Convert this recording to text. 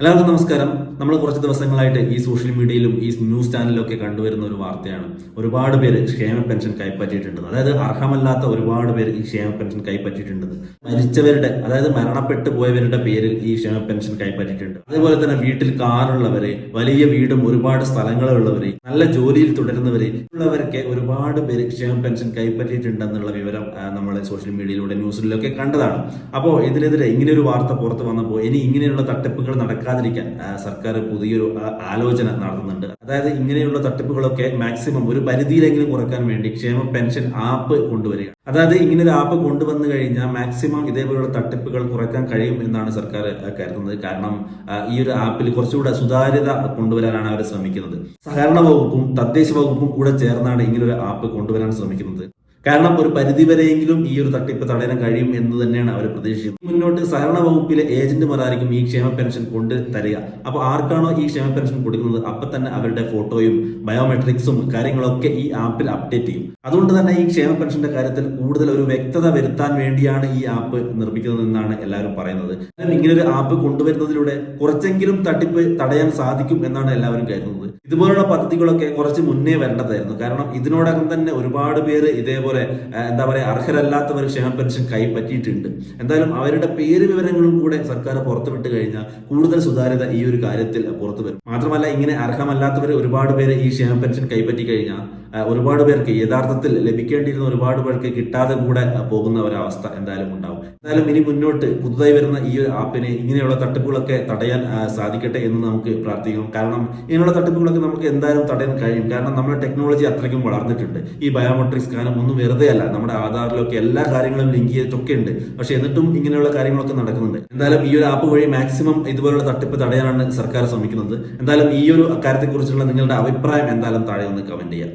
എല്ലാവർക്കും നമസ്കാരം. നമ്മൾ കുറച്ച് ദിവസങ്ങളായിട്ട് ഈ സോഷ്യൽ മീഡിയയിലും ഈ ന്യൂസ് ചാനലിലും ഒക്കെ കണ്ടുവരുന്ന ഒരു വാർത്തയാണ്. ഒരുപാട് പേര് ക്ഷേമ പെൻഷൻ കൈപ്പറ്റിയിട്ടുണ്ട്. അതായത് അർഹമല്ലാത്ത ഒരുപാട് പേര് ഈ ക്ഷേമ പെൻഷൻ കൈപ്പറ്റിയിട്ടുണ്ട്. മരിച്ചവരുടെ അതായത് മരണപ്പെട്ടു പോയവരുടെ പേരിൽ ഈ ക്ഷേമ പെൻഷൻ കൈപ്പറ്റിയിട്ടുണ്ട്. അതേപോലെ തന്നെ വീട്ടിൽ കാറുള്ളവര് വലിയ വീടും ഒരുപാട് സ്ഥലങ്ങളുള്ളവരെ നല്ല ജോലിയിൽ തുടരുന്നവരെ ഉള്ളവരൊക്കെ ഒരുപാട് പേര് ക്ഷേമ പെൻഷൻ കൈപ്പറ്റിയിട്ടുണ്ടെന്നുള്ള വിവരം നമ്മൾ സോഷ്യൽ മീഡിയയിലൂടെ ന്യൂസിലൊക്കെ കണ്ടതാണ്. അപ്പോൾ ഇതിനെതിരെ ഇങ്ങനെ ഒരു വാർത്ത പുറത്ത് വന്നപ്പോൾ ഇനി ഇങ്ങനെയുള്ള തട്ടിപ്പുകൾ നടക്കാതിരിക്കാൻ സർക്കാർ പുതിയൊരു ആലോചന നടത്തുന്നുണ്ട്. അതായത് ഇങ്ങനെയുള്ള തട്ടിപ്പുകളൊക്കെ മാക്സിമം ഒരു പരിധിയിലെങ്കിലും കുറയ്ക്കാൻ വേണ്ടി ക്ഷേമ പെൻഷൻ ആപ്പ് കൊണ്ടുവരിക. അതായത് ഇങ്ങനെ ഒരു ആപ്പ് കൊണ്ടുവന്നു കഴിഞ്ഞാൽ മാക്സിമം ഇതേപോലെയുള്ള തട്ടിപ്പുകൾ കുറയ്ക്കാൻ കഴിയും എന്നാണ് സർക്കാർ കരുതുന്നത്. കാരണം ഈ ഒരു ആപ്പിൽ കുറച്ചുകൂടെ സുതാര്യത കൊണ്ടുവരാനാണ് അവർ ശ്രമിക്കുന്നത്. സഹകരണ വകുപ്പും തദ്ദേശ വകുപ്പും കൂടെ ചേർന്നാണ് ഇങ്ങനെ ഒരു ആപ്പ് കൊണ്ടുവരാൻ ശ്രമിക്കുന്നത്. കാരണം ഒരു പരിധിവരെയെങ്കിലും ഈ ഒരു തട്ടിപ്പ് തടയാൻ കഴിയും എന്ന് തന്നെയാണ് അവർ പ്രതീക്ഷിക്കുന്നത്. മുന്നോട്ട് സഹകരണ വകുപ്പിലെ ഏജന്റുമാരായിരിക്കും ഈ ക്ഷേമ പെൻഷൻ കൊണ്ട് തരിക. അപ്പോൾ ആർക്കാണോ ഈ ക്ഷേമ പെൻഷൻ കൊടുക്കുന്നത്? അപ്പൊ തന്നെ അവരുടെ ഫോട്ടോയും ബയോമെട്രിക്സും കാര്യങ്ങളൊക്കെ ഈ ആപ്പിൽ അപ്ഡേറ്റ് ചെയ്യും. അതുകൊണ്ട് തന്നെ ഈ ക്ഷേമ പെൻഷന്റെ കാര്യത്തിൽ കൂടുതൽ ഒരു വ്യക്തത വരുത്താൻ വേണ്ടിയാണ് ഈ ആപ്പ് നിർമ്മിക്കുന്നതെന്നാണ് എല്ലാവരും പറയുന്നത്. ഇങ്ങനെ ഒരു ആപ്പ് കൊണ്ടുവരുന്നതിലൂടെ കുറച്ചെങ്കിലും തട്ടിപ്പ് തടയാൻ സാധിക്കും എന്നാണ് എല്ലാവരും കരുതുന്നത്. ഇതുപോലുള്ള പദ്ധതികളൊക്കെ കുറച്ച് മുന്നേ വരേണ്ടതായിരുന്നു. കാരണം ഇതിനോടകം തന്നെ ഒരുപാട് പേര് ഇതേപോലെ ആ, എന്താ പറയുക അർഹരല്ലാത്തവർ ക്ഷേമ പെൻഷൻ കൈപ്പറ്റിയിട്ടുണ്ട്. എന്തായാലും അവരുടെ പേര് വിവരങ്ങളും കൂടെ സർക്കാർ പുറത്തുവിട്ട് കഴിഞ്ഞാൽ കൂടുതൽ സുതാര്യത ഈ ഒരു കാര്യത്തിൽ പുറത്തു വരും. മാത്രമല്ല ഇങ്ങനെ അർഹമല്ലാത്തവർ ഒരുപാട് പേര് ഈ ക്ഷേമ പെൻഷൻ കൈപ്പറ്റി കഴിഞ്ഞാൽ ഒരുപാട് പേർക്ക് യഥാർത്ഥത്തിൽ ലഭിക്കേണ്ടിയിരുന്ന ഒരുപാട് പേർക്ക് കിട്ടാതെ കൂടെ പോകുന്ന ഒരവസ്ഥ എന്തായാലും ഉണ്ടാവും. എന്തായാലും ഇനി മുന്നോട്ട് പുതുതായി വരുന്ന ഈ ഒരു ആപ്പിനെ ഇങ്ങനെയുള്ള തട്ടിപ്പുകളൊക്കെ തടയാൻ സാധിക്കട്ടെ എന്ന് നമുക്ക് പ്രാർത്ഥിക്കാം കാരണം ഇങ്ങനെയുള്ള തട്ടിപ്പുകളൊക്കെ നമുക്ക് എന്തായാലും തടയാൻ കഴിയും. കാരണം നമ്മുടെ ടെക്നോളജി അത്രയ്ക്കും വളർന്നിട്ടുണ്ട്. ഈ ബയോമെട്രിക് സ്കാനും ഒന്നും വെറുതെ അല്ല. നമ്മുടെ ആധാറിലൊക്കെ എല്ലാ കാര്യങ്ങളും ലിങ്ക് ചെയ്തിട്ടൊക്കെ ഉണ്ട്. പക്ഷെ എന്നിട്ടും ഇങ്ങനെയുള്ള കാര്യങ്ങളൊക്കെ നടക്കുന്നുണ്ട്. എന്തായാലും ഈ ഒരു ആപ്പ് വഴി മാക്സിമം ഇതുപോലുള്ള തട്ടിപ്പ് തടയാനാണ് സർക്കാർ ശ്രമിക്കുന്നത്. എന്തായാലും ഈ ഒരു കാര്യത്തെക്കുറിച്ചുള്ള നിങ്ങളുടെ അഭിപ്രായം എന്തായാലും താഴെ ഒന്ന് കമന്റ് ചെയ്യാം.